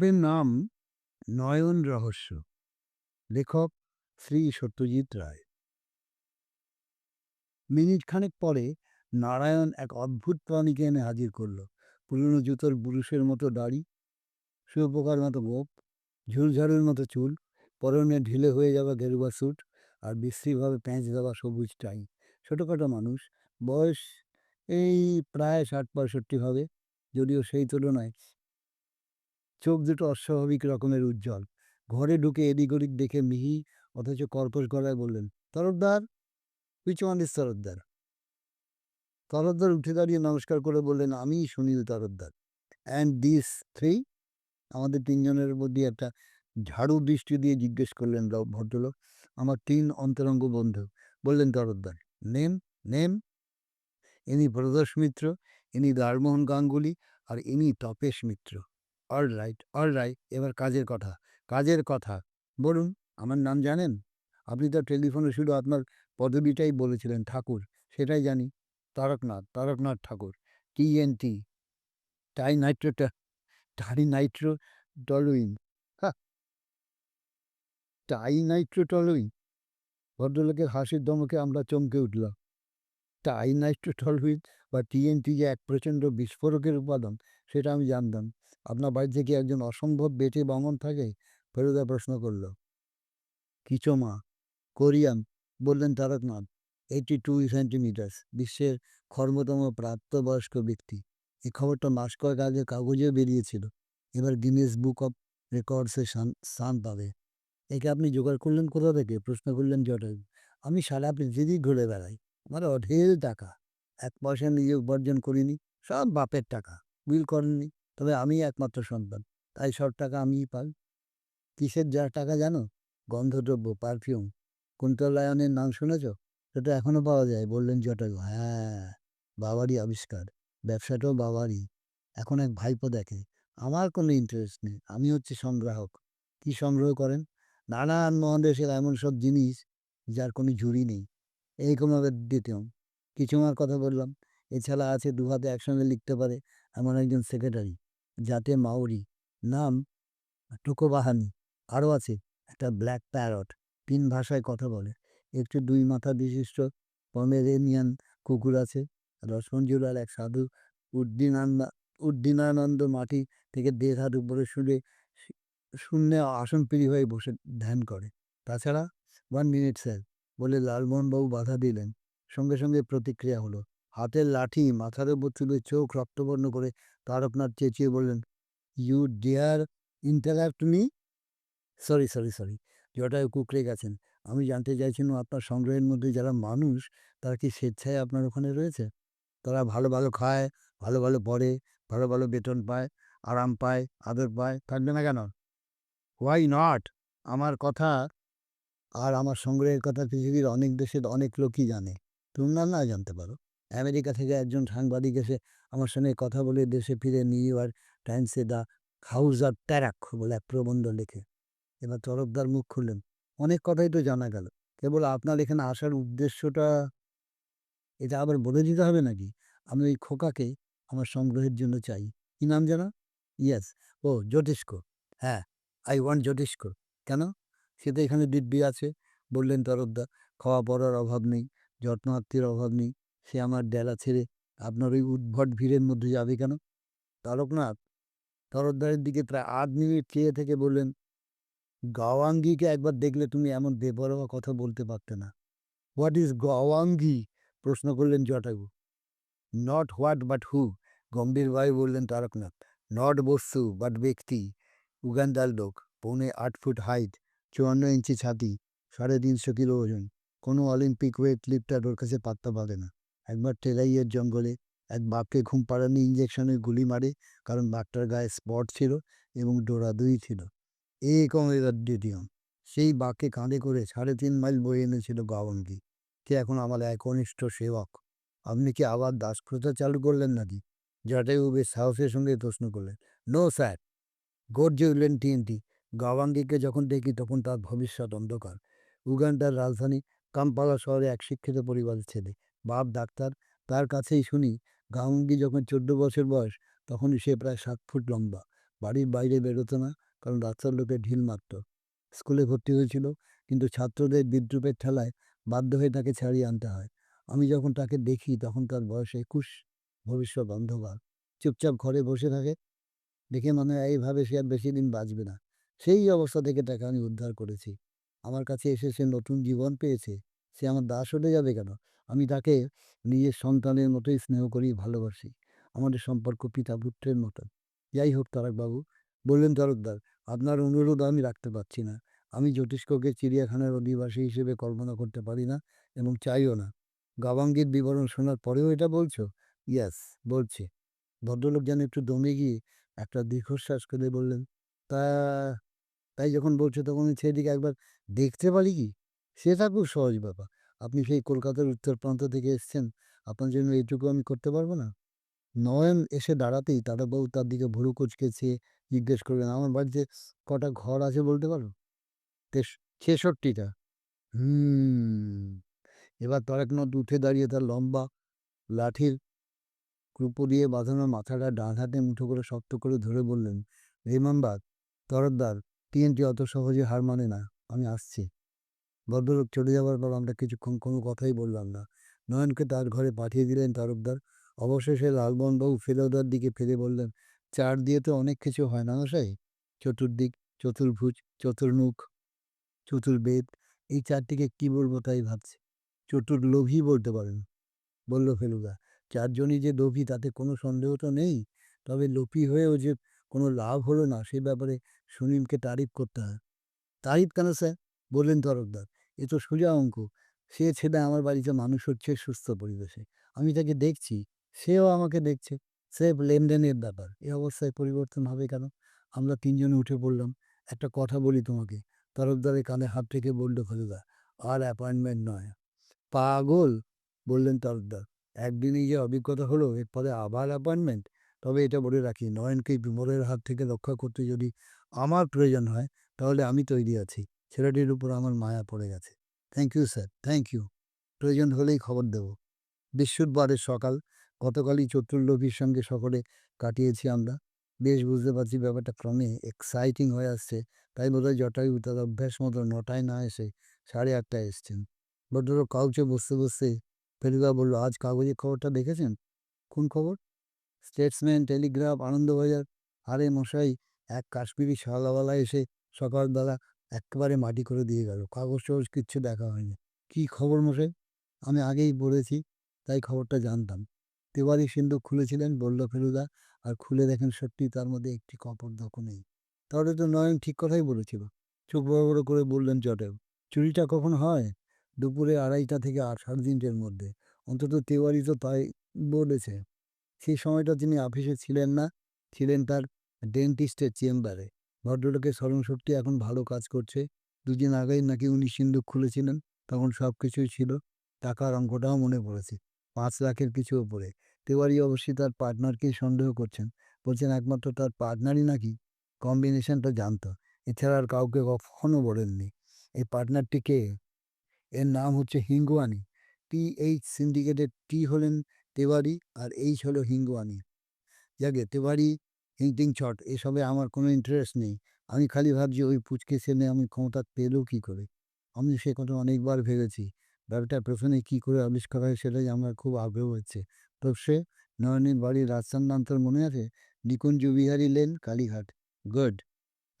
গল্পের নাম নয়ন রহস্য। লেখক শ্রী সত্যজিৎ রায়। মিনিট খানেক পরে নারায়ণ এক অদ্ভুত প্রাণীকে এনে হাজির করল। পুরনো জুতোর বুরুষের মতো দাড়ি শুয়োপোকার মতো গোপ ঝুলঝাড়ের মতো চুল, পরনে ঢিলে হয়ে যাওয়া গেরুয়া স্যুট আর বিশ্রীভাবে প্যাঁচ দেওয়া সবুজ টাই। ছোটোখাটো মানুষ, বয়স এই প্রায় ষাট পঁয়ষট্টি হবে, যদিও সেই তুলনায় চোখ দুটো অস্বাভাবিক রকমের উজ্জ্বল। ঘরে ঢুকে এদিক ওদিক দেখে মিহি, অথচ কর্কশ গলায় বললেন, Tarafdar which one is Tarafdar? Tarafdar উঠে দাঁড়িয়ে নমস্কার করে বললেন, আমি Sunil Tarafdar. And this three আমাদের তিনজনের মধ্যে একটা ঝাড়ু দৃষ্টি দিয়ে জিজ্ঞেস করলেন ভদ্রলোক। আমার তিন অন্তরঙ্গ বন্ধু। বললেন, তরফদার। নেম নেম ইনি প্রদোষ মিত্র, ইনি লালমোহন গাঙ্গুলি, আর ইনি Tapesh Mitra. All right all right এবার কাজের কথা। কাজের কথা, বলুন, আমার নাম জানেন? আপনি তো টেলিফোনে শুধু আপনার পদবিটাই বলেছিলেন, ঠাকুর, সেটাই জানি। Taraknath Taraknath Thakur T N T টাই নাইট্রোটা টাই নাইট্রো টলুইন হ্যাঁ। টাই নাইট্রো টলুইন ভদ্রলোকের হাসির দমকে আমরা চমকে উঠলাম। টাই নাইট্রো টলুইন বা টিএনটি যে এক প্রচণ্ড বিস্ফোরকের উপাদান, সেটা আমি জানতাম। আপনার বাড়ি থেকে একজন অসম্ভব বেটে বামন থাকে ফেরুদা প্রশ্ন করল। কিচমা কোরিয়ান? বললেন তারকনাথ এইটি টু সেন্টিমিটার্স, বিশ্বের ক্ষর্মতম প্রাপ্তবয়স্ক ব্যক্তি। এই খবরটা মাস কয়েক আগে কাগজেও বেরিয়েছিল। এবার গিনেস বুক অফ রেকর্ডসে স্থান পাবে। একে আপনি জোগাড় করলেন কোথা থেকে? প্রশ্ন করলেন জটায়ু আমি সারা পৃথিবী ঘুরে বেড়াই। আমার অঢেল টাকা। এক পয়সা নিজে উপার্জন করিনি, সব বাপের টাকা। বিল করেননি। তবে আমি একমাত্র সন্তান। তাই সব টাকা আমিই পাই। কিসের যা টাকা জানো? গন্ধদ্রব্য পারফিউম কুন্তল কুন্তলায়নের নাম শুনেছ? সেটা এখনও পাওয়া যায়, বললেন জটায়ু। হ্যাঁ বাবারই আবিষ্কার। ব্যবসাটাও বাবারই। এখন এক ভাইপো দেখে, আমার কোনো ইন্টারেস্ট নেই, আমি হচ্ছে সংগ্রাহক। কি সংগ্রহ করেন? নানান মহাদেশের এমন সব জিনিস যার কোনো ঝুড়ি নেই। এইরকমভাবে দিতাম কিছু আমার কথা বললাম। এছাড়া আছে দু হাতে একসঙ্গে লিখতে পারে। এমন একজন সেক্রেটারি যাতে মাউরি, নাম টোকোবাহানি আরও আছে, একটা ব্ল্যাক প্যারট তিন ভাষায় কথা বলে। একটু দুই মাথা বিশিষ্ট পমেরেনিয়ান কুকুর আছে রসমঞ্জুলার এক সাধু উদ্দিনান্দা উদ্দিনানন্দ মাটি থেকে দেড় হাত উপরে শুনে শূন্যে আসন পিড়ি হয়ে বসে ধ্যান করে। তাছাড়া ওয়ান মিনিট স্যার বলে লালমোহনবাবু বাধা দিলেন। সঙ্গে সঙ্গে প্রতিক্রিয়া হলো হাতের লাঠি মাথার উপর তুলে চোখ রক্তবর্ণ করে তারকনাথ চেঁচিয়ে বললেন you dare interact me sorry sorry sorry Jatayu কুকড়ে গেছেন। আমি জানতে চাইছিলাম আপনার সংগ্রহের মধ্যে যারা মানুষ, তারা কি স্বেচ্ছায় আপনার ওখানে রয়েছে? তারা ভালো ভালো খায়, ভালো ভালো পড়ে, ভালো ভালো বেতন পায়, আরাম পায়, আদর পায়, থাকবে না কেন? হোয়াই নট আমার কথা আর আমার সংগ্রহের কথা পৃথিবীর অনেক দেশের অনেক লোকই জানে। তোমরা না জানতে পারো। আমেরিকা থেকে একজন সাংবাদিক এসে আমার সঙ্গে কথা বলে দেশে ফিরে নিউ ইয়র্ক টাইমসে দ্য হাউস অফ ট্যারাক বলে এক প্রবন্ধ লেখে। এবার তরফদার মুখ খুললেন। অনেক কথাই তো জানা গেল। কেবল আপনার এখানে আসার উদ্দেশ্যটা এটা আবার বলে দিতে হবে নাকি? আমি ওই খোকাকে আমার সংগ্রহের জন্য চাই। কি নাম জানা ইয়েস। ও জ্যোতিষ্ক হ্যাঁ আই ওয়ান্ট জ্যোতিষ্ক কেন? সে তো এখানে দিব্যি আছে, বললেন তরফদা খাওয়া পড়ার অভাব নেই যত্নার্থীর অভাব নেই সে আমার ডেলা ছেড়ে আপনার ওই উদ্ভট ভিড়ের মধ্যে যাবে কেন? তারকনাথ তরফদারের দিকে প্রায় আধ মিনিট চেয়ে থেকে বললেন, গাওয়াঙ্গিকে একবার দেখলে তুমি এমন বেপরোয়া কথা বলতে পারতে না। হোয়াট ইজ গাওয়াঙ্গি? প্রশ্ন করলেন Jatayu. Not what but who গম্ভীর গম্ভীরভাবে বললেন তারকনাথ। নট বস্তু বাট ব্যক্তি। উগান্ডার লোক, পৌনে আট ফুট হাইট, চুয়ান্ন ইঞ্চি ছাতি, সাড়ে তিনশো কিলো ওজন। কোনো অলিম্পিক ওয়েট লিফটার ওর কাছে পাত্তা পাবে না। একবার টেলাইয়ের জঙ্গলে এক বাঘকে ঘুম পাড়ানি ইঞ্জেকশনের গুলি মারে, কারণ বাঘটার গায়ে স্পট ছিল এবং ডোরা দুই ছিল কমের দ্বিতীয়। সেই বাঘকে কাঁধে করে সাড়ে তিন মাইল বয়ে এনেছিল গাওয়াঙ্গি সে এখন আমার একনিষ্ঠ সেবক? আপনি কি আবার দাসপ্রথা চালু করলেন নাকি? জটায়ু বেশ সাহসের সঙ্গে প্রশ্ন করলেন। No sir. গর্জে উঠলেন টিএনটি। গাওয়াঙ্গিকে যখন দেখি তখন তার ভবিষ্যৎ অন্ধকার। উগান্ডার রাজধানী কাম্পালা শহরে এক শিক্ষিত পরিবারের ছেলে। বাপ ডাক্তার তার কাছেই শুনি গাওয়াঙ্গি যখন চোদ্দ বছর বয়স তখন সে প্রায় সাত ফুট লম্বা। বাড়ির বাইরে বেরোতো না, কারণ রাস্তার লোকে ঢিল মারত। স্কুলে ভর্তি হয়েছিল, কিন্তু ছাত্রদের বিদ্রুপের ঠেলায় বাধ্য হয়ে তাকে ছাড়িয়ে আনতে হয়। আমি যখন তাকে দেখি, তখন তার বয়স একুশ, ভবিষ্যৎ অন্ধকার। চুপচাপ ঘরে বসে থাকে, দেখে মনে হয় এইভাবে সে আর বেশি দিন বাঁচবে না। সেই অবস্থা থেকে তাকে আমি উদ্ধার করেছি। আমার কাছে এসে সে নতুন জীবন পেয়েছে, সে আমার দাস হতে যাবে কেন? আমি তাকে নিজের সন্তানের মতোই স্নেহ করি ভালোবাসি। আমাদের সম্পর্ক পিতা পুত্রের মতো যাই হোক তারকবাবু, বললেন, তরকদার, আপনার অনুরোধ আমি রাখতে পারছি না। আমি জ্যোতিষ্ককে চিড়িয়াখানার অধিবাসী হিসেবে কল্পনা করতে পারি না এবং চাইও না। গাবাঙ্গির বিবরণ শোনার পরেও এটা বলছো? ইয়াস, বলছি। ভদ্রলোক যেন একটু দমে গিয়ে একটা দীর্ঘশ্বাস করে বললেন, তা, তাই যখন বলছো তখন সেদিকে একবার দেখতে পারি কি? সেটা খুব সহজ ব্যাপার। আপনি সেই কলকাতার উত্তর প্রান্ত থেকে এসছেন, আপনার জন্য এইটুকু আমি করতে পারব না? নয়ন এসে দাঁড়াতেই তারাবাবু তার দিকে ভুরু কুচকে চেয়ে জিজ্ঞেস করবেন আমার বাড়িতে কটা ঘর আছে বলতে পারো? ছেষট্টিটা। হুম, এবার তরেকনাথ উঠে দাঁড়িয়ে তার লম্বা লাঠির ক্রুপো দিয়ে বাঁধানো মাথাটা ডান হাতে মুঠো করে শক্ত করে ধরে বললেন, রিমাম্বার তরদ্দার টিএনটি অত সহজে হার মানে না, আমি আসছি। ভদ্রলোক চলে যাওয়ার পর আমরা কিছুক্ষণ কোনো কথাই বললাম না। নয়নকে তার ঘরে পাঠিয়ে দিলেন তারকদার অবশেষে লালমোহনবাবু ফেরোদার দিকে ফিরে বললেন, চার দিয়ে তো অনেক কিছু হয় না মশাই। চতুর্দিক, চতুর্ভুজ, চতুর্মুখ, চতুর্বেদ, এই চারটিকে কি বলব তাই ভাবছি। চতুর চতুর্লোভী বলতে পারেন। বলল ফেলুদা, চারজনই যে লোভী তাতে কোনো সন্দেহ তো নেই। তবে লোভী হয়েও যে কোনো লাভ হলো না, সে ব্যাপারে সুনীলকে তারিফ করতে হয়। তারিফ কেন স্যার? বললেন তরকদার এ তো সোজা অঙ্ক। সে ছেলে আমার বাড়িতে মানুষ হচ্ছে সুস্থ পরিবেশে। আমি তাকে দেখছি, সেও আমাকে দেখছে। সে লেনদেনের ব্যাপার। এই অবস্থায় পরিবর্তন হবে কেন? আমরা তিনজনে উঠে পড়লাম। একটা কথা বলি তোমাকে। তরফদারের কানে হাত থেকে বলল ফেলুদা আর অ্যাপয়েন্টমেন্ট নয়। পাগল! বললেন তরফদার। একদিনই যে অভিজ্ঞতা হলো এরপরে আবার অ্যাপয়েন্টমেন্ট। তবে এটা বলে রাখি, নয়নকে বিমলের হাত থেকে রক্ষা করতে যদি আমার প্রয়োজন হয়, তাহলে আমি তৈরি আছি। ছেলেটির উপর আমার মায়া পড়ে গেছে। Thank you sir thank you প্রয়োজন হলেই খবর দেব। বৃহস্পতিবারের সকাল, গতকালই চতুর্লোভীর সঙ্গে সকলে কাটিয়েছি আমরা। বেশ বুঝতে পারছি ব্যাপারটা ক্রমে এক্সাইটিং হয়ে আসছে। তাই বোধহয় জটায়ু তার অভ্যাস মতো নটায় না এসে সাড়ে আটটায় এসছেন। ভদ্রলোক কাউচে বসতে বসতে ফেলুদা বলল, আজ কাগজের খবরটা দেখেছেন? কোন খবর? স্টেটসম্যান টেলিগ্রাফ আনন্দবাজার আরে মশাই, এক কাশ্মীরি শালাওয়ালা এসে সকালবেলা একেবারে মাটি করে দিয়ে গেল। কাগজ টাগজ কিচ্ছু দেখা হয়নি। কি খবর মশাই? আমি আগেই বলেছি, তাই খবরটা জানতাম। তিওয়ারি সিন্ধুক খুলেছিলেন বলল ফেলুদা, আর খুলে দেখেন সত্যি তার মধ্যে একটি কপর দক্ষ নেই। তাহলে তো নয়ন ঠিক কথাই বলেছিল চোখ বড় বড় করে বললেন চটেও চুরিটা কখন হয়? দুপুরে আড়াইটা থেকে আট সাড়ে তিনটের মধ্যে। অন্তত তেওয়ারি তো তাই বলেছে। সেই সময়টা তিনি অফিসে ছিলেন না, ছিলেন তার ডেন্টিস্টের চেম্বারে। ভদ্রলোকের স্মরণশক্তি এখন ভালো কাজ করছে। দুদিন আগেই নাকি উনি সিন্ধুক খুলেছিলেন, তখন সব কিছুই ছিল, টাকার অঙ্কটাও মনে পড়েছে, পাঁচ লাখের কিছু ওপরে। তেওয়ারি অবশ্যই তার পার্টনারকেই সন্দেহ করছেন, বলছেন একমাত্র তার পার্টনারই নাকি? কম্বিনেশনটা জানত, এছাড়া আর কাউকে কখনো বলেননি। এই পার্টনারটি কে? এর নাম হচ্ছে হিঙ্গুয়ানি। টি এইচ সিন্ডিকেটের টি হলেন তেওয়ারি আর এইচ হলো হিঙ্গুয়ানি। যাকে তেওয়ারি হিংটিং ছট এসবে আমার কোনো ইন্টারেস্ট নেই। আমি খালি ভাবছি ওই পুচকে ছেলে আমি ক্ষমতা পেলেও কী করে? আমি সে কথা অনেকবার ভেবেছি। ব্যাপারটা প্রথমে কী করে আবিষ্কার হয় সেটাই আমার খুব আগ্রহ হচ্ছে। তো সে নয়নের বাড়ির রাস্তার নাম তোর মনে আছে? নিকুঞ্জ বিহারি লেন, কালীঘাট। গুড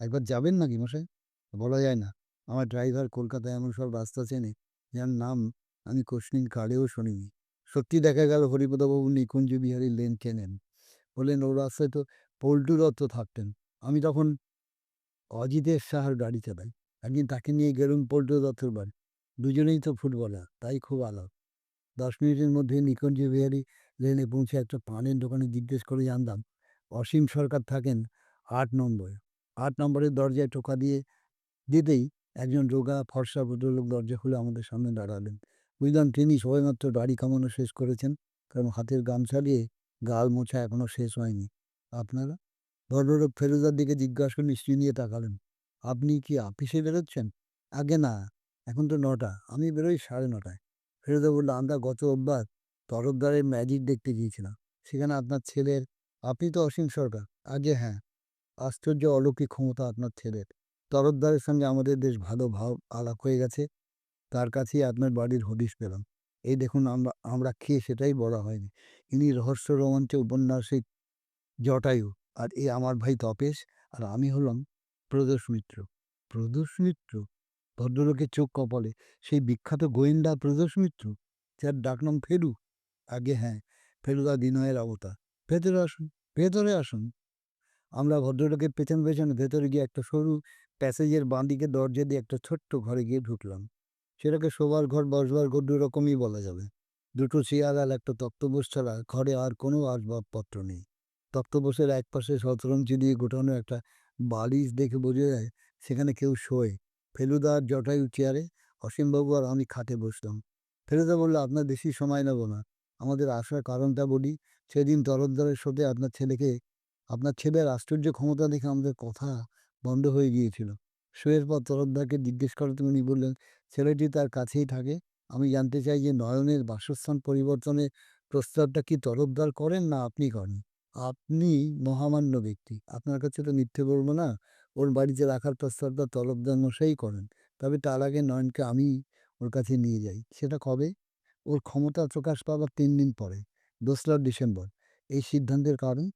একবার যাবেন নাকি মশাই? বলা যায় না। আমার ড্রাইভার কলকাতায় এমন সব রাস্তা চেনে, যার নাম আমি কোশ্চিন কার্ডেও শুনিনি। সত্যি দেখা গেল হরিপদবাবু নিকুঞ্জ বিহারী লেন চেনেন। বললেন, ও রাস্তায় তো পল্টু দত্ত থাকতেন। আমি তখন অজিতের সাহার গাড়ি চালাই। একদিন তাকে নিয়ে গেলুম পল্টু দত্তর বাড়ি। দুজনেই তো ফুটবলার, তাই খুব আলো দশ মিনিটের মধ্যে নিকুঞ্জ বিহারী লেনে পৌঁছে একটা পানের দোকানে জিজ্ঞেস করে জানতাম, অসীম সরকার থাকেন আট নম্বরে। আট নম্বরের দরজায় টোকা দিয়ে দিতেই একজন রোগা ফর্সা ভদ্রলোক দরজা খুলে আমাদের সামনে দাঁড়ালেন। বুঝলাম তিনি সবেমাত্র দাড়ি কামানো শেষ করেছেন, কারণ হাতের গামছা দিয়ে গাল মোছা এখনও শেষ হয়নি। আপনারা ভদ্রলোক ফেরুদার দিকে জিজ্ঞাসা করে নিশ্চয়ই নিয়ে তাকালেন আপনি কি আপিসে বেরোচ্ছেন আগে না, এখন তো নটা আমি বেরোই সাড়ে নটায় ফেরুদা বলল, আমরা গত অব্বার তরফদারের ম্যাজিক দেখতে গিয়েছিলাম সেখানে আপনার ছেলের, আপনি তো অসীম সরকার আগে হ্যাঁ আশ্চর্য অলৌকিক ক্ষমতা আপনার ছেলের। তরফদারের সঙ্গে আমাদের বেশ ভালো ভাব আলাপ হয়ে গেছে। তার কাছেই আপনার বাড়ির হদিশ পেলাম। এই দেখুন, আমরা আমরা খেয়ে সেটাই বলা হয়নি। ইনি রহস্য রোমাঞ্চ উপন্যাসিক জটায়ু। আর এ আমার ভাই তপেশ। আর আমি হলাম প্রদোষ মিত্র। প্রদোষ মিত্র? ভদ্রলোকের চোখ কপালে। সেই বিখ্যাত গোয়েন্দা প্রদোষ মিত্র? যার ডাকনাম ফেলু? আগে হ্যাঁ, ফেলুদা দিনয়ের অবতার। ভেতরে আসুন, ভেতরে আসুন। আমরা ভদ্রলোকের পেছন, পেছন ভেতরে গিয়ে একটা সরু প্যাসেজের বাঁদিকে দরজা দিয়ে একটা ছোট্ট ঘরে গিয়ে ঢুকলাম। সেটাকে শোবার ঘর, বসবার ঘর দুরকমই বলা যাবে। দুটো চেয়ার আর একটা তক্তপোষ ছাড়া ঘরে আর কোনো আসবাবপত্র নেই। তক্তপোষের একপাশে শতরঞ্চি দিয়ে গোটানো একটা বালিশ দেখে বোঝা যায় সেখানে কেউ শোয়। ফেলুদা আর জটায়ু চেয়ারে, অসীমবাবু আর আমি খাটে বসলাম। ফেলুদা বলল, আপনার বেশি সময় নেব না। আমাদের আসার কারণটা বলি। সেদিন তরফদারের সাথে আপনার ছেলেকে আপনার ছেলের আশ্চর্য ক্ষমতা দেখে আমাদের কথা বন্ধ হয়ে গিয়েছিল। শোয়ের পর তরফদারকে জিজ্ঞেস করাতে উনি বললেন, ছেলেটি তার কাছেই থাকে। আমি জানতে চাই যে নয়নের বাসস্থান পরিবর্তনের প্রস্তাবটা কি তরফদার করেন না আপনি করেন? আপনি মহামান্য ব্যক্তি। আপনার কাছে তো মিথ্যে বলব না। ওর বাড়িতে রাখার প্রস্তাবটা তরফদার মশাই করেন। তবে তার আগে নয়নকে আমি ওর কাছে নিয়ে যাই। সেটা কবে? ওর ক্ষমতা প্রকাশ পাবার তিন দিন পরে, ২রা ডিসেম্বর। এই সিদ্ধান্তের কারণ?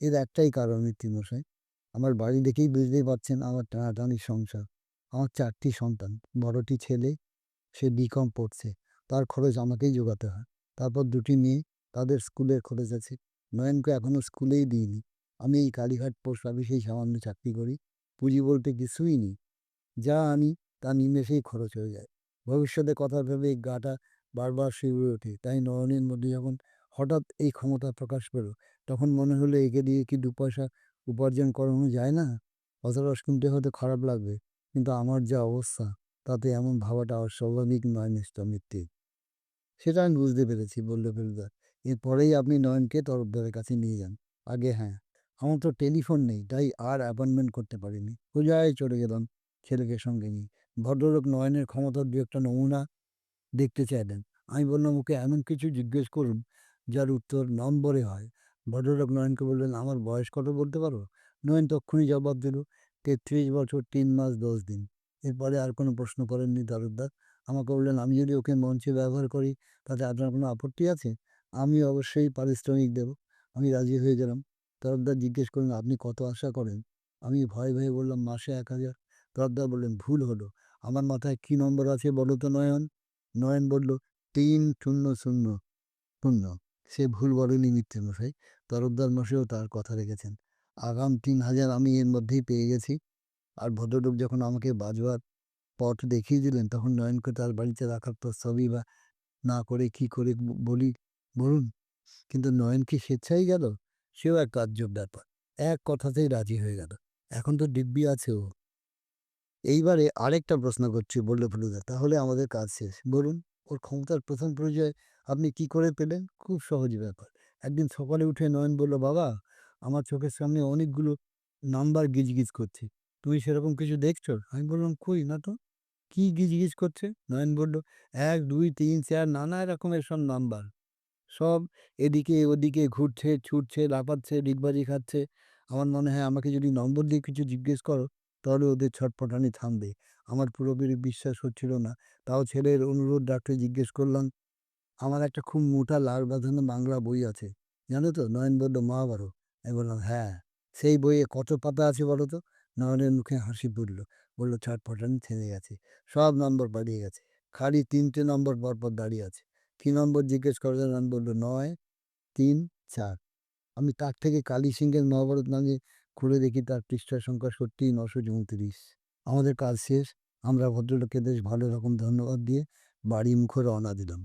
এর একটাই কারণ মৃত্যুমশাই। আমার বাড়ি দেখেই বুঝতেই পারছেন আমার টানাটানির সংসার। আমার চারটি সন্তান। বড়টি ছেলে, সে বি.কম পড়ছে। তার খরচ আমাকেই জোগাতে হয়। তারপর দুটি মেয়ে, তাদের স্কুলের খরচ আছে। নয়নকে এখনও স্কুলেই দিইনি। আমি এই কালীঘাট পোস্ট অফিসেই সামান্য চাকরি করি। পুঁজি বলতে কিছুই নেই। যা আনি তা নিমেষেই খরচ হয়ে যায়। ভবিষ্যতে কথা ভেবে গাটা বারবার শিউরে ওঠে। তাই নয়নের মধ্যে যখন হঠাৎ এই ক্ষমতা প্রকাশ পেল, তখন মনে হলো একে দিয়ে কি দু পয়সা উপার্জন করানো যায় না? কথাটা শুনতে হয়তো খারাপ লাগবে। কিন্তু আমার যা অবস্থা, তাতে এমন ভাবাটা অস্বাভাবিক নয় মিস্টার মিত্তির। সেটা আমি বুঝতে পেরেছি, বলল ফেলুদা। এরপরেই আপনি নয়নকে তরফদারের কাছে নিয়ে যান। আগে হ্যাঁ। আমার তো টেলিফোন নেই, তাই আর অ্যাপয়েন্টমেন্ট করতে পারিনি। সোজাই চলে গেলাম ছেলেকে সঙ্গে নিয়ে। ভদ্রলোক নয়নের ক্ষমতার দু-একটা নমুনা দেখতে চাইলেন। আমি বললাম, ওকে এমন কিছু জিজ্ঞেস করুন, যার উত্তর নম্বরে হয়। ভদ্রলোক নয়নকে বললেন, আমার বয়স কত বলতে পারো? নয়ন তক্ষুনি জবাব দিল, ৩৩ বছর তিন মাস ১০ দিন। এরপরে আর কোনো প্রশ্ন করেননি তরফদার। আমাকে বললেন, আমি যদি ওকে মঞ্চে ব্যবহার করি, তাতে আপনার কোনো আপত্তি আছে? আমি অবশ্যই পারিশ্রমিক দেব। আমি রাজি হয়ে গেলাম। তরফদার জিজ্ঞেস করলেন, আপনি কত আশা করেন? আমি ভয়ে, ভয়ে বললাম, মাসে ১,০০০। তরফদার বললেন, ভুল হলো। আমার মাথায় কী নম্বর আছে বলো তো নয়ন? নয়ন বলল, ৩০০০। সে ভুল বলেনি মিথ্যে মিত্রমশাই। তরফদার মশাইও তার কথা রেখেছেন। আগাম ৩,০০০ আমি এর মধ্যেই পেয়ে গেছি। আর ভদ্রলোক যখন আমাকে বাজবার পথ দেখিয়ে দিলেন, তখন নয়নকে তার বাড়িতে রাখার প্রস্তাবই বা না করে কী করে বলি বলুন? কিন্তু নয়ন কি স্বেচ্ছায় গেল? সেও এক তাজ্জব ব্যাপার। এক কথাতেই রাজি হয়ে গেল। এখন তো দিব্যি আছে ও। এইবারে আরেকটা প্রশ্ন করছি, বলল ফেলুদা। তাহলে আমাদের কাজ শেষ। বলুন, ওর ক্ষমতার প্রথম পরিচয় আপনি কী করে পেলেন? খুব সহজ ব্যাপার। একদিন সকালে উঠে নয়ন বলল, বাবা, আমার চোখের সামনে অনেকগুলো নাম্বার গিজগিজ করছে। তুমি সেরকম কিছু দেখছ? আমি বললাম, কই না তো। কী গিজগিজ করছে? নয়ন বলল, ১, ২, ৩, ৪ নানা রকমের সব নাম্বার। সব এদিকে ওদিকে ঘুরছে, ছুটছে, লাফাচ্ছে, ডিগবাজি খাচ্ছে। আমার মনে হয় আমাকে যদি নম্বর দিয়ে কিছু জিজ্ঞেস করো, তাহলে ওদের ছটফটানি থামবে। আমার পুরোপুরি বিশ্বাস হচ্ছিল না। তাও ছেলের অনুরোধ রাখতে জিজ্ঞেস করলাম, আমার একটা খুব মোটা লাল বাঁধানো বাংলা বই আছে। জানো তো? নয়ন বলল, মহাভারত। আমি বললাম, হ্যাঁ। সেই বইয়ে কত পাতা আছে বলো তো? নয়নের মুখে হাসি ফুটল। বলল, ছটফটানি থেমে গেছে। সব নম্বর পালিয়ে গেছে। খালি তিনটে নম্বর পরপর দাঁড়িয়ে আছে। কী নম্বর জিজ্ঞেস করলেন? আমি বলল, নয়, তিন, চার আমি তার থেকে কালী সিংহের মহাভারত নামে খুলে দেখি, তার পৃষ্ঠা সংখ্যা সত্যি নশো চৌত্রিশ আমাদের কাজ শেষ। আমরা ভদ্রলোককে বেশ ভালো রকম ধন্যবাদ দিয়ে বাড়ি মুখে রওনা দিলাম।